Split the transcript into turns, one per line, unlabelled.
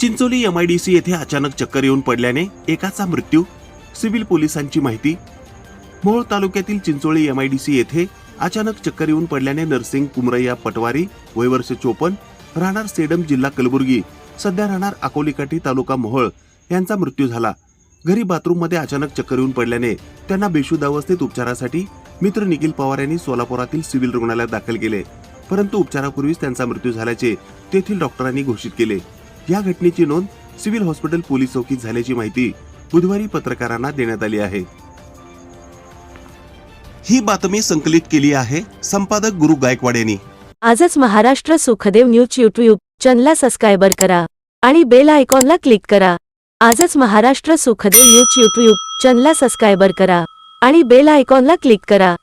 Chincholi M I D C येथे अचानक चक्कर येऊन पडल्याने एकाचा मृत्यू. सिव्हिल पोलिसांची माहिती. मोहोळ तालुक्यातील Chincholi M I D C येथे अचानक चक्कर येऊन पडल्याने नर्सिंग कुमरय्या पटवारी वयवर्ष चोपन्न राहणार सेडम जिल्हा कलबुर्गी सध्या राहणार अकोलीकाठी तालुका मोहोळ यांचा मृत्यू झाला. घरी बाथरूममध्ये अचानक चक्कर येऊन पडल्याने त्यांना बेशुद्ध अवस्थेत उपचारासाठी मित्र निखिल पवार यांनी सोलापुरातील सिव्हिल रुग्णालयात दाखल केले. परंतु उपचारापूर्वीच त्यांचा मृत्यू झाल्याचे तेथील डॉक्टरांनी घोषित केले. या घटनेची नोंद सिव्हिल हॉस्पिटल पोलीस चौकीत झाल्याची माहिती बुधवारी पत्रकारांना देण्यात आली आहे. ही बातमी संकलित केली आहे संपादक गुरु गायकवाड यांनी.
आजच महाराष्ट्र सुखदेव न्यूज यूट्यूब चॅनलला सबस्क्राईबर करा आणि बेल आयकॉनला क्लिक करा. आजच महाराष्ट्र सुखदेव न्यूज यूट्यूब चॅनलला सबस्क्राईबर करा आणि बेल आयकॉनला क्लिक करा.